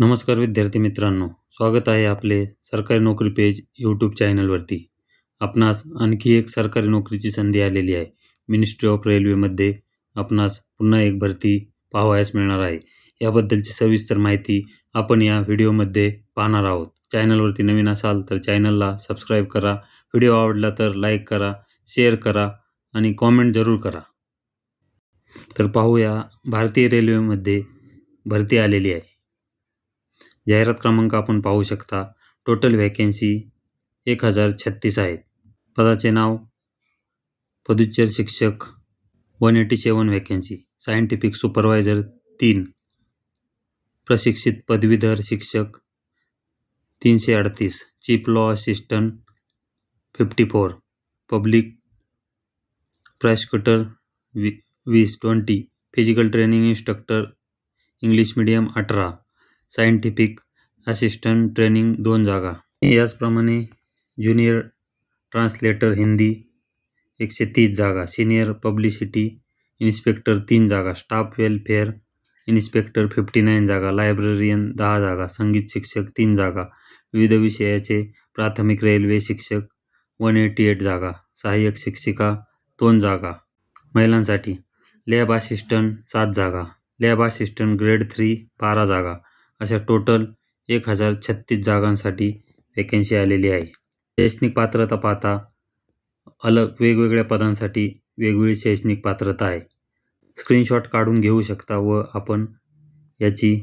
नमस्कार विद्यार्थी मित्रांनो स्वागत आहे आपले सरकारी नोकरी पेज यूट्यूब चॅनलवरती आपणास आणखी एक सरकारी नोकरीची संधी आलेली आहे. मिनिस्ट्री ऑफ रेल्वेमध्ये आपणास पुन्हा एक भरती पाहावयास मिळणार आहे. याबद्दलची सविस्तर माहिती आपण या व्हिडिओमध्ये पाहणार आहोत. चॅनलवरती नवीन असाल तर चॅनलला सबस्क्राईब करा. व्हिडिओ आवडला तर लाईक करा शेअर करा आणि कॉमेंट जरूर करा. तर पाहूया भारतीय रेल्वेमध्ये भरती आलेली आहे. जाहिरात क्रमांक आपण पाहू शकता. टोटल व्हॅकन्सी एक हजार छत्तीस आहेत पदाचे नाव पदुच्चर शिक्षक one eighty seven vacancy scientific supervisor तीन प्रशिक्षित पदवीधर शिक्षक तीनशे अडतीस chief law assistant fifty four public prosecutor we वीस twenty physical training instructor English medium अठरा. सायंटिफिक असिस्टंट ट्रेनिंग दोन जागा. याचप्रमाणे ज्युनियर ट्रान्सलेटर हिंदी एकशे तीस जागा सिनियर पब्लिसिटी इन्स्पेक्टर तीन जागा staff welfare inspector fifty nine जागा लायब्ररियन दहा जागा संगीत शिक्षक तीन जागा विविध विषयाचे प्राथमिक रेल्वे शिक्षक वन एटी एट जागा सहाय्यक शिक्षिका दोन जागा. महिलांसाठी लॅब असिस्टंट सात जागा लॅब असिस्टंट ग्रेड थ्री बारा जागा अशा टोटल एक हजार छत्तीस जागांसाठी व्हॅकेन्सी आलेली आहे. शैक्षणिक पात्रता पाहता अलग वेगवेगळ्या पदांसाठी वेगवेगळी शैक्षणिक पात्रता आहे. स्क्रीनशॉट काढून घेऊ शकता व आपण याची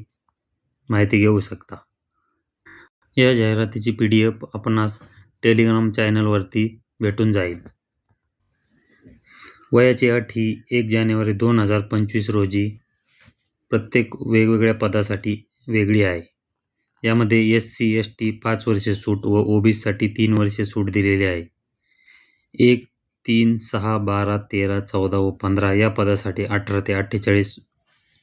माहिती घेऊ शकता. या जाहिरातीची पी डी एफ आपणास टेलिग्राम चॅनलवरती भेटून जाईल. वयाची अट ही एक जानेवारी दोन हजार पंचवीस रोजी प्रत्येक वेगवेगळ्या पदासाठी वेगळी आहे. यामध्ये एस सी एस टी पाच वर्षे सूट व ओ बीसाठी तीन वर्षे सूट दिलेली आहे. एक तीन सहा बारा तेरा चौदा व पंधरा या पदासाठी अठरा ते अठ्ठेचाळीस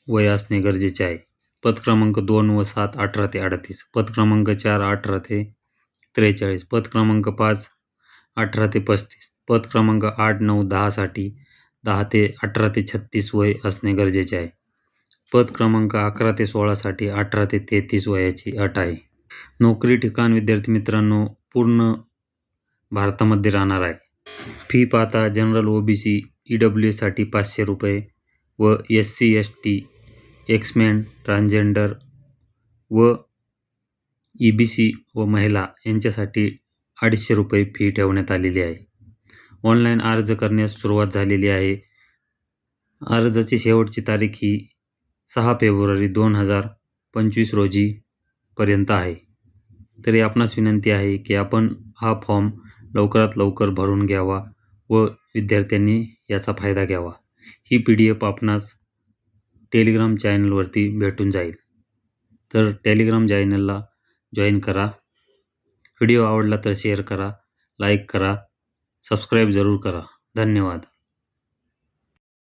वय असणे गरजेचे आहे. पद क्रमांक दोन व सात अठरा ते अडतीस पद क्रमांक चार अठरा ते त्रेचाळीस पद क्रमांक पाच अठरा ते पस्तीस पद क्रमांक आठ नऊ दहासाठी दहा ते अठरा ते छत्तीस वय असणे गरजेचे आहे. पद क्रमांक अकरा ते सोळासाठी अठरा ते तेहतीस वयाची अट आहे. नोकरी ठिकाण विद्यार्थी मित्रांनो पूर्ण भारतामध्ये राहणार आहे. फी पाहता general O B C E W एसाठी पाचशे रुपये व S C S T ex man transgender व ई बी सी व महिला यांच्यासाठी अडीचशे रुपये फी ठेवण्यात आलेली आहे. ऑनलाईन अर्ज करण्यास सुरुवात झालेली आहे. अर्जाची शेवटची तारीख ही सहा फेब्रुवारी दोन हजार पंचवीस रोजी पर्यंत आहे. तरी आपणास विनंती आहे की आपण हा फॉर्म लवकरात लवकर भरून घ्यावा व विद्यार्थ्यांनी याचा फायदा घ्यावा. ही पी डी एफ आपणास टेलिग्राम चॅनलवरती भेटून जाईल. तर टेलिग्राम चॅनलला जॉईन करा. व्हिडिओ आवडला तर शेअर करा लाईक करा सबस्क्राईब जरूर करा. धन्यवाद.